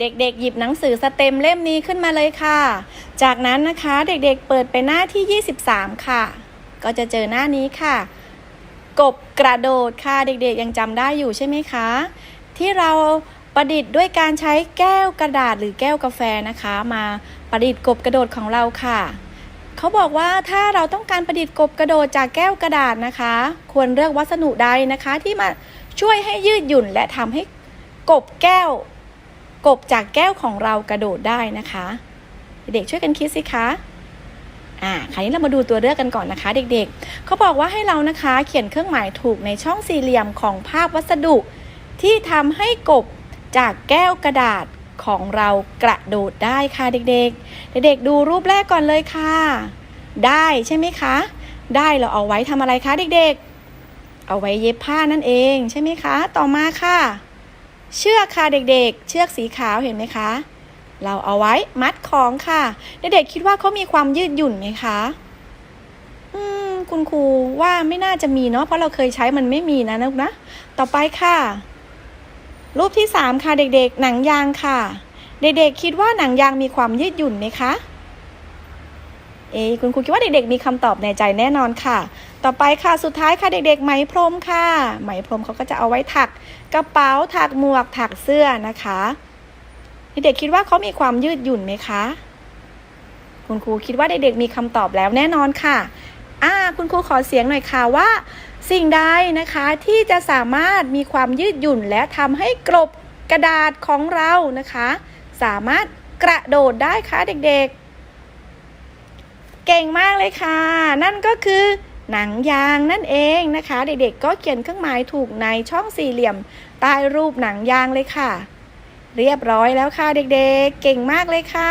เด็กๆ หยิบหนังสือสเต็มเล่มนี้ขึ้นมาเลยค่ะ จากนั้นนะคะเด็กๆ เปิดไปหน้าที่ 23 ค่ะ ก็จะเจอหน้านี้ค่ะ กบกระโดดค่ะ เด็กๆ ยังจำได้อยู่ใช่ไหมคะ ที่เราประดิษฐ์ด้วยการใช้แก้วกระดาษหรือแก้วกาแฟนะคะ มาประดิษฐ์กบกระโดดของเราค่ะ เขาบอกว่าถ้าเราต้องการประดิษฐ์กบกระโดดจากแก้วกระดาษนะคะ ควรเลือกวัสดุใดนะคะที่มาช่วยให้ยืดหยุ่นและทำให้กบแก้ว กบจากแก้วของเรากระโดดได้นะคะ เด็กช่วยกันคิดสิคะอ่าคราวนี้เรามาดูตัวเลือกกันก่อนนะคะ เด็กๆ เขาบอกว่าให้เรานะคะเขียนเครื่องหมายถูกในช่องสี่เหลี่ยมของภาพวัสดุ ที่ทำให้กบจากแก้วกระดาษของเรากระโดดได้ค่ะเด็กๆ เด็กๆ ดูรูปแรกก่อนเลยค่ะ ได้ใช่ไหมคะ ได้เราเอาไว้ทำอะไรคะเด็กๆ เอาไว้เย็บผ้านั่นเองใช่ไหมคะ ต่อมาค่ะ เชือกค่ะเด็กๆ เชือกสีขาวเห็นไหมคะ เราเอาไว้มัดของค่ะ เด็กๆคิดว่าเขามีความยืดหยุ่นไหมคะ อืม คุณครูว่าไม่น่าจะมีเนาะเพราะเราเคยใช้มันไม่มีนะนุกนะ ต่อไปค่ะ รูปที่สามค่ะเด็กๆ หนังยางค่ะ เด็กๆคิดว่าหนังยางมีความยืดหยุ่นไหมคะเอคุณครูคิดว่าเด็กๆมีคำตอบในใจแน่นอนค่ะ ต่อไปค่ะสุดท้ายค่ะเด็กๆ ไหมพรมค่ะ ไหมพรมเขาก็จะเอาไว้ถักกระเป๋าถักหมวกถักเสื้อนะคะเด็กๆคิดว่าเขามีความยืดหยุ่นไหมคะ คุณครูคิดว่าเด็กๆมีคำตอบแล้วแน่นอนค่ะอ่าคุณครูขอเสียงหน่อยค่ะว่า สิ่งใดนะคะที่จะสามารถมีความยืดหยุ่นและทำให้กรบกระดาษของเรานะคะ สามารถกระโดดได้คะเด็กๆ เก่งมากเลยค่ะ นั่นก็คือ หนังยางนั่นเองนะคะ เด็กๆก็เขียนเครื่องหมายถูกในช่องสี่เหลี่ยมใต้รูปหนังยางเลยค่ะ เรียบร้อยแล้วค่ะเด็กๆ เก่งมากเลยค่ะ